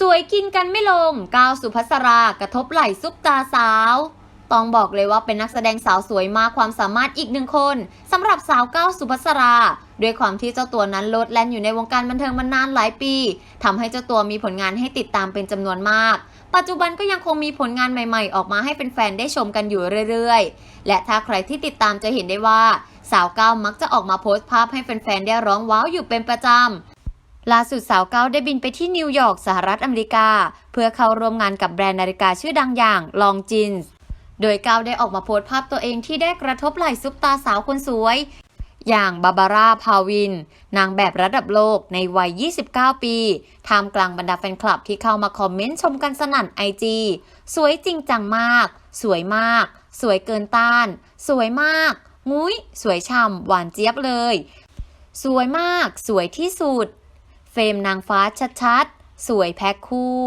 สวยกินกันไม่ลง ก้าวสุภัสรากระทบไหล่ซุปตาสาว ต้องบอกเลยว่าเป็นนักแสดงสาวสวยมากความสามารถอีกหนึ่งคนสำหรับสาวก้าวสุภัสรา ด้วยความที่เจ้าตัวนั้นโลดแล่นอยู่ในวงการบันเทิงมานานหลายปีทำให้เจ้าตัวมีผลงานให้ติดตามเป็นจำนวนมาก ปัจจุบันก็ยังคงมีผลงานใหม่ๆ ออกมาให้แฟนๆได้ชมกันอยู่เรื่อยๆ และถ้าใครที่ติดตามจะเห็นได้ว่า สาวก้าวมักจะออกมาโพสต์ภาพให้แฟนๆได้ร้องว้าวอยู่เป็นประจำ ล่าสุดสาวเก้าได้บินไปที่นิวยอร์กสหรัฐอเมริกา เพื่อเข้าร่วมงานกับแบรนด์นาฬิกาชื่อดังอย่างลองจินส์โดยเก้าได้ออกมาโพสต์ภาพตัวเองที่ได้กระทบไหล่ซุปตาสาวคนสวย อย่างบาบาร่าพาวิน นางแบบระดับโลกในวัย 29 ปีท่ามกลางบรรดาแฟนคลับที่เข้ามาคอมเมนต์ชมกันสนั่นไอจีสวยจริงจังมาก สวยมาก สวยเกินต้าน สวยมาก งุ้ย สวยช่ำหวานเจี๊ยบเลย สวยมาก สวยที่สุด เฟรมนางฟ้าชัดๆ สวยแพ็คคู่